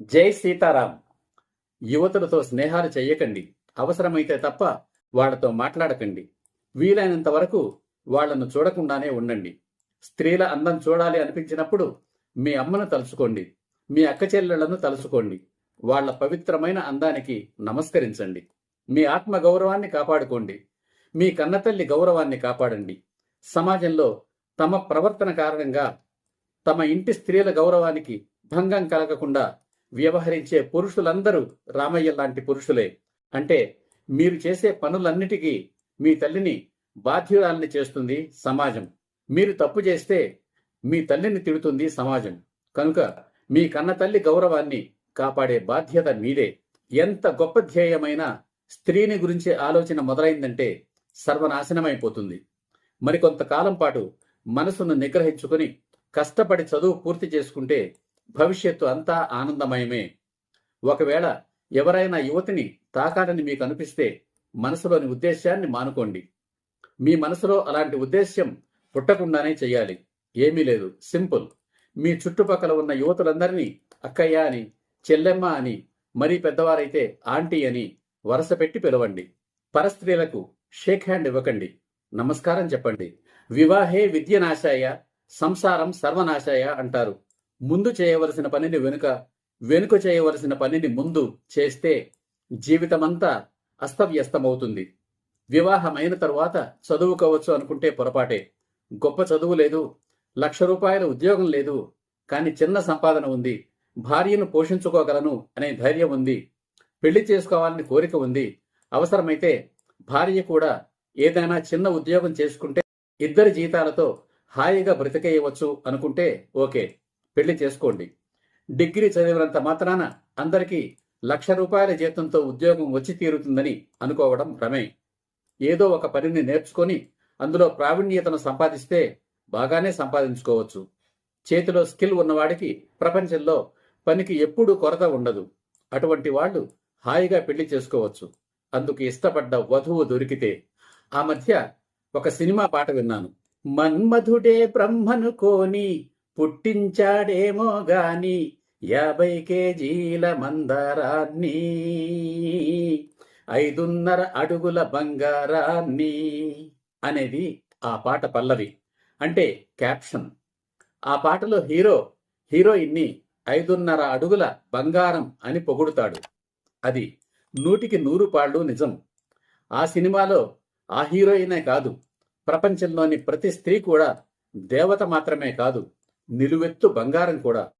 జై సీతారాం. యువతులతో స్నేహాలు చెయ్యకండి. అవసరమైతే తప్ప వాళ్ళతో మాట్లాడకండి. వీలైనంత వరకు వాళ్ళను చూడకుండానే ఉండండి. స్త్రీల అందం చూడాలి అనిపించినప్పుడు మీ అమ్మను తలుచుకోండి. మీ అక్క చెల్లెళ్ళను తలుచుకోండి. వాళ్ళ పవిత్రమైన అందానికి నమస్కరించండి. మీ ఆత్మ గౌరవాన్ని కాపాడుకోండి. మీ కన్నతల్లి గౌరవాన్ని కాపాడండి. సమాజంలో తమ ప్రవర్తన కారణంగా తమ ఇంటి స్త్రీల గౌరవానికి భంగం కలగకుండా వ్యవహరించే పురుషులందరూ రామయ్య లాంటి పురుషులే. అంటే మీరు చేసే పనులన్నిటికీ మీ తల్లిని బాధ్యురాల్ని చేస్తుంది సమాజం. మీరు తప్పు చేస్తే మీ తల్లిని తిడుతుంది సమాజం. కనుక మీ కన్న తల్లి గౌరవాన్ని కాపాడే బాధ్యత మీదే. ఎంత గొప్ప ధ్యేయమైన స్త్రీని గురించే ఆలోచన మొదలైందంటే సర్వనాశనమైపోతుంది. మరికొంతకాలం పాటు మనసును నిగ్రహించుకుని కష్టపడి చదువు పూర్తి చేసుకుంటే భవిష్యత్తు అంతా ఆనందమయమే. ఒకవేళ ఎవరైనా యువతిని తాకాలని మీకు అనిపిస్తే మనసులోని ఉద్దేశాన్ని మానుకోండి. మీ మనసులో అలాంటి ఉద్దేశ్యం పుట్టకుండానే చేయాలి. ఏమీ లేదు. సింపుల్. మీ చుట్టుపక్కల ఉన్న యువతులందరినీ అక్కయ్య అని చెల్లెమ్మ అని మరీ పెద్దవారైతే ఆంటీ అని వరస పెట్టి పిలవండి. పరస్త్రీలకు షేక్ హ్యాండ్ ఇవ్వకండి. నమస్కారం చెప్పండి. వివాహే విద్య నాశాయ సంసారం సర్వనాశాయ అంటారు. ముందు చేయవలసిన పనిని వెనుక వెనుక చేయవలసిన పనిని ముందు చేస్తే జీవితమంతా అస్తవ్యస్తమవుతుంది. వివాహమైన తరువాత చదువుకోవచ్చు అనుకుంటే పొరపాటే. గొప్ప చదువు లేదు లక్ష రూపాయల ఉద్యోగం లేదు కానీ చిన్న సంపాదన ఉంది భార్యను పోషించుకోగలను అనే ధైర్యం ఉంది పెళ్ళి చేసుకోవాలని కోరిక ఉంది. అవసరమైతే భార్య కూడా ఏదైనా చిన్న ఉద్యోగం చేసుకుంటే ఇద్దరి జీతాలతో హాయిగా బ్రతికేయవచ్చు అనుకుంటే ఓకే. పెళ్ళి చేసుకోండి. డిగ్రీ చదివినంత మాత్రాన అందరికీ లక్ష రూపాయల జీతంతో ఉద్యోగం వచ్చి తీరుతుందని అనుకోవడం భ్రమే ఏదో ఒక పనిని నేర్చుకొని అందులో ప్రావీణ్యతను సంపాదిస్తే బాగానే సంపాదించుకోవచ్చు. చేతిలో స్కిల్ ఉన్నవాడికి ప్రపంచంలో పనికి ఎప్పుడూ కొరత ఉండదు. అటువంటి వాళ్ళు హాయిగా పెళ్ళి చేసుకోవచ్చు. అందుకు ఇష్టపడ్డ వధువు దొరికితే. ఆ మధ్య ఒక సినిమా పాట విన్నాను. మన్మధుడే బ్రహ్మను కోని పుట్టించాడేమో గాని యాభై కేజీల మందారాన్ని ఐదున్నర అడుగుల బంగారాన్ని అనేది ఆ పాట పల్లవి. అంటే క్యాప్షన్. ఆ పాటలో హీరో హీరోయిన్ని ఐదున్నర అడుగుల బంగారం అని పొగుడుతాడు. అది నూటికి నూరు పాళ్ళు నిజం. ఆ సినిమాలో ఆ హీరోయినే కాదు ప్రపంచంలోని ప్రతి స్త్రీ కూడా దేవత మాత్రమే కాదు. నిలువెత్తు బంగారం కూడా